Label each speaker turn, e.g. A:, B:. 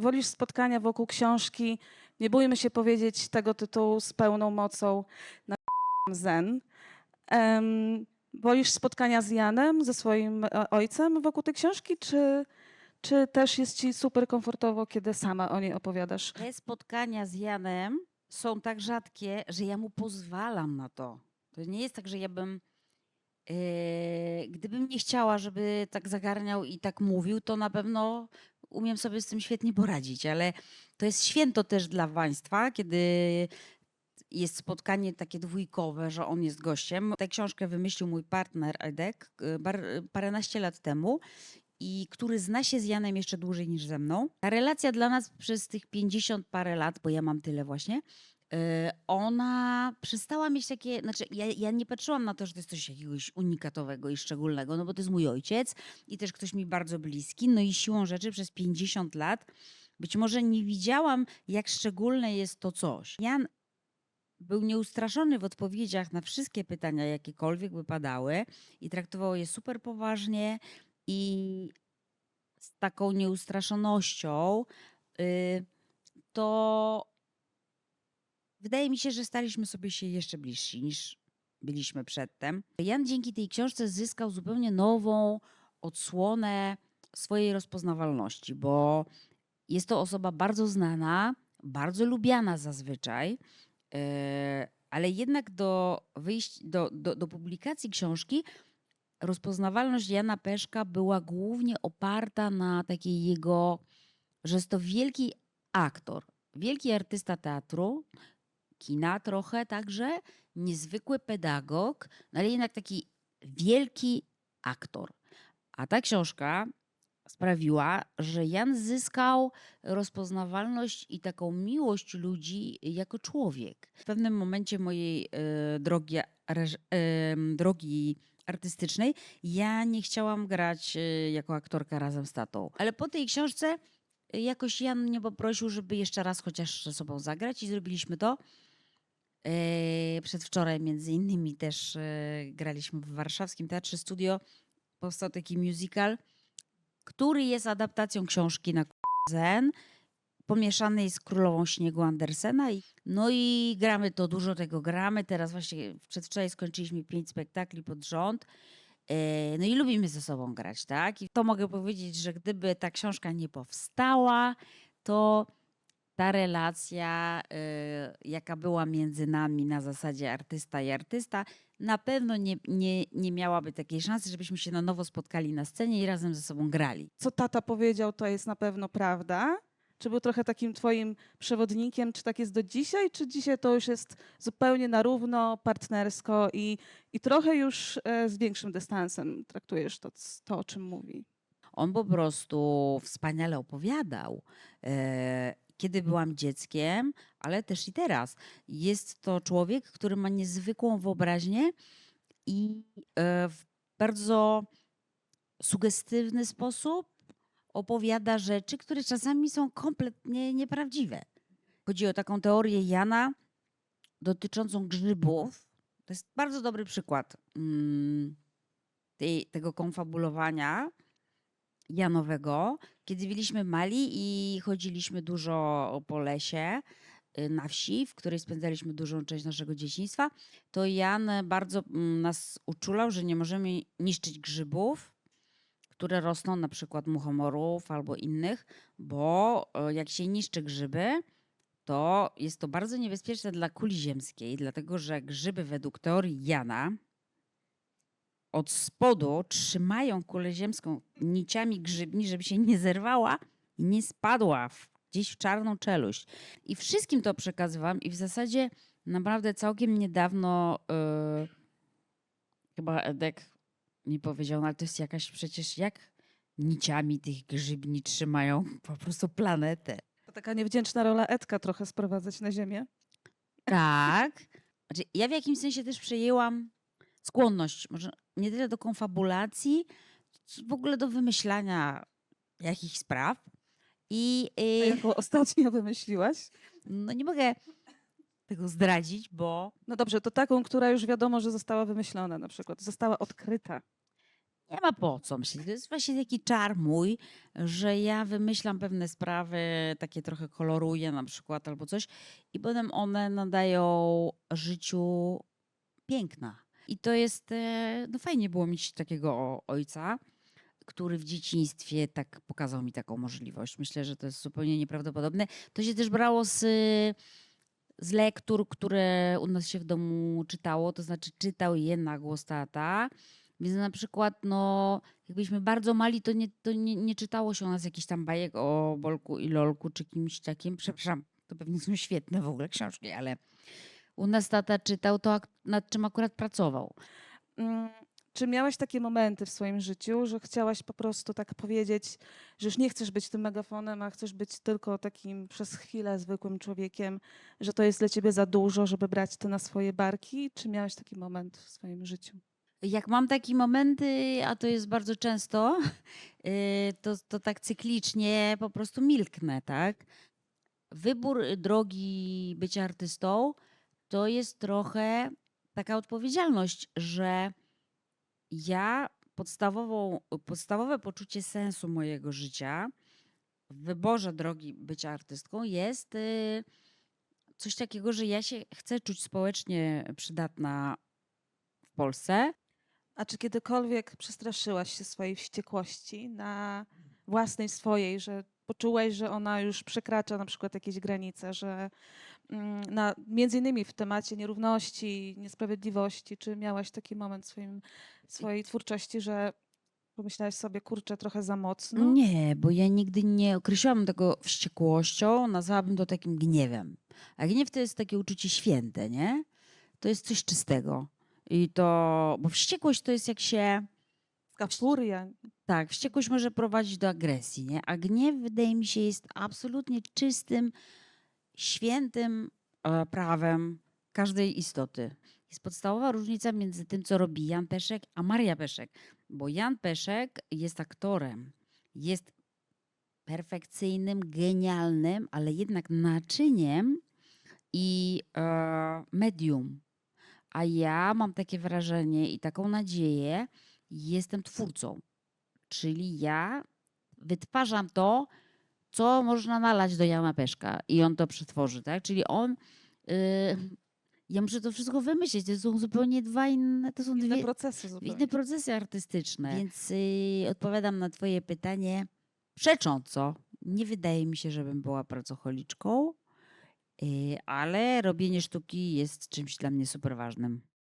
A: wolisz spotkania wokół książki, nie bójmy się powiedzieć tego tytułu z pełną mocą na zen. Em, wolisz spotkania z Janem, ze swoim e, ojcem wokół tej książki, czy, czy też jest ci super komfortowo, kiedy sama o niej opowiadasz?
B: Te spotkania z Janem są tak rzadkie, że ja mu pozwalam na to. To nie jest tak, że ja bym. e, gdybym nie chciała, żeby tak zagarniał i tak mówił, to na pewno umiem sobie z tym świetnie poradzić, ale to jest święto też dla państwa, kiedy jest spotkanie takie dwójkowe, że on jest gościem. Tę książkę wymyślił mój partner Edek e, bar- paręnaście lat temu i który zna się z Janem jeszcze dłużej niż ze mną. Ta relacja dla nas przez tych 50 parę lat, bo ja mam tyle właśnie, ona przestała mieć takie, znaczy ja, ja nie patrzyłam na to, że to jest coś jakiegoś unikatowego i szczególnego, no bo to jest mój ojciec i też ktoś mi bardzo bliski, no i siłą rzeczy przez 50 lat być może nie widziałam, jak szczególne jest to coś. Jan był nieustraszony w odpowiedziach na wszystkie pytania, jakiekolwiek by padały i traktował je super poważnie i z taką nieustraszonością, y, to wydaje mi się, że staliśmy sobie się jeszcze bliżsi niż byliśmy przedtem. Jan dzięki tej książce zyskał zupełnie nową odsłonę swojej rozpoznawalności, bo jest to osoba bardzo znana, bardzo lubiana zazwyczaj, yy, ale jednak do, wyjść, do, do, do publikacji książki rozpoznawalność Jana Peszka była głównie oparta na takiej jego, że jest to wielki aktor, wielki artysta teatru, kina trochę także, niezwykły pedagog, no ale jednak taki wielki aktor. A ta książka sprawiła, że Jan zyskał rozpoznawalność i taką miłość ludzi jako człowiek. W pewnym momencie mojej e, drogi, em, drogi artystycznej ja nie chciałam grać e, jako aktorka razem z tatą. Ale po tej książce e, jakoś Jan mnie poprosił, żeby jeszcze raz chociaż ze sobą zagrać i zrobiliśmy to. E, Przedwczoraj między innymi też e, graliśmy w warszawskim Teatrze Studio. Powstał taki musical, który jest adaptacją książki na Zen, pomieszanej z Królową Śniegu Andersena. No i gramy to, dużo tego gramy. Teraz właśnie przedwczoraj skończyliśmy pięć spektakli pod rząd. E, No i lubimy ze sobą grać, tak? I to mogę powiedzieć, że gdyby ta książka nie powstała, to ta relacja, y, jaka była między nami na zasadzie artysta i artysta, na pewno nie, nie, nie miałaby takiej szansy, żebyśmy się na nowo spotkali na scenie i razem ze sobą grali.
A: Co tata powiedział, to jest na pewno prawda? Czy był trochę takim twoim przewodnikiem? Czy tak jest do dzisiaj? Czy dzisiaj to już jest zupełnie na równo, partnersko i, i trochę już e, z większym dystansem traktujesz to, to, o czym mówi?
B: On po prostu wspaniale opowiadał. e, Kiedy byłam dzieckiem, ale też i teraz. Jest to człowiek, który ma niezwykłą wyobraźnię i e, w bardzo sugestywny sposób opowiada rzeczy, które czasami są kompletnie nieprawdziwe. Chodzi o taką teorię Jana dotyczącą grzybów. To jest bardzo dobry przykład mm, tej, tego konfabulowania Janowego, kiedy byliśmy mali i chodziliśmy dużo po lesie y, na wsi, w której spędzaliśmy dużą część naszego dzieciństwa, to Jan bardzo mm, nas uczulał, że nie możemy niszczyć grzybów, które rosną na przykład muchomorów albo innych, bo jak się niszczy grzyby, to jest to bardzo niebezpieczne dla kuli ziemskiej, dlatego że grzyby według teorii Jana od spodu trzymają kulę ziemską niciami grzybni, żeby się nie zerwała i nie spadła w, gdzieś w czarną czeluść. I wszystkim to przekazywałam i w zasadzie naprawdę całkiem niedawno yy, chyba Edek mi powiedział, no ale to jest jakaś przecież jak niciami tych grzybni trzymają po prostu planetę.
A: To taka niewdzięczna rola Edka trochę sprowadzać na ziemię.
B: Tak. Znaczy, ja w jakimś sensie też przejęłam skłonność, może nie tyle do konfabulacji, co w ogóle do wymyślania jakichś spraw. I
A: A
B: y,
A: jaką ostatnio wymyśliłaś?
B: no nie mogę tego zdradzić, bo
A: No dobrze, to taką, która już wiadomo, że została wymyślona na przykład, została odkryta.
B: nie ma po co. Myślę, to jest właśnie taki czar mój, że ja wymyślam pewne sprawy, takie trochę koloruję na przykład albo coś i potem one nadają życiu piękna. I to jest, e, no fajnie było mieć takiego ojca, który w dzieciństwie tak pokazał mi taką możliwość. Myślę, że to jest zupełnie nieprawdopodobne. To się też brało z, z lektur, które u nas się w domu czytało, to znaczy czytał je na głos tata. Więc na przykład, no, jak byliśmy bardzo mali, to nie, to nie, nie czytało się u nas jakichś tam bajek o Bolku i Lolku czy kimś takim. Przepraszam, to pewnie są świetne w ogóle książki, ale u nas tata czytał to, nad czym akurat pracował.
A: Mm, Czy miałaś takie momenty w swoim życiu, że chciałaś po prostu tak powiedzieć, że już nie chcesz być tym megafonem, a chcesz być tylko takim przez chwilę zwykłym człowiekiem, że to jest dla ciebie za dużo, żeby brać to na swoje barki? Czy miałaś taki moment w swoim życiu?
B: Jak mam takie momenty, a to jest bardzo często, yy, to, to tak cyklicznie po prostu milknę, tak? Wybór y, drogi bycia artystą to jest trochę taka odpowiedzialność, że ja podstawową, podstawowe poczucie sensu mojego życia w wyborze drogi bycia artystką jest y, coś takiego, że ja się chcę czuć społecznie przydatna w Polsce.
A: A czy kiedykolwiek przestraszyłaś się swojej wściekłości na własnej swojej, że poczułeś, że ona już przekracza na przykład jakieś granice, że na, między innymi w temacie nierówności, niesprawiedliwości, czy miałaś taki moment w swoim, swojej twórczości, że pomyślałaś sobie, kurczę, trochę za mocno?
B: Nie, bo ja nigdy nie określiłam tego wściekłością, nazwałabym to takim gniewem. A gniew to jest takie uczucie święte, nie? To jest coś czystego. I to, bo wściekłość to jest jak się,
A: Taka furia.
B: tak, wściekłość może prowadzić do agresji, nie? A gniew wydaje mi się jest absolutnie czystym, świętym e, prawem każdej istoty. Jest podstawowa różnica między tym, co robi Jan Peszek, a Maria Peszek. Bo Jan Peszek jest aktorem, jest perfekcyjnym, genialnym, ale jednak naczyniem i e, medium. A ja mam takie wrażenie i taką nadzieję, jestem twórcą. Czyli ja wytwarzam to, co można nalać do Jana Peszka i on to przetworzy, tak? Czyli on. y, ja muszę to wszystko wymyślić. To są zupełnie dwa inne. To są
A: Inne
B: dwie,
A: procesy zupełnie.
B: inne procesy artystyczne. Więc y, odpowiadam na Twoje pytanie przecząco. Nie wydaje mi się, żebym była pracocholiczką, y, ale robienie sztuki jest czymś dla mnie super ważnym.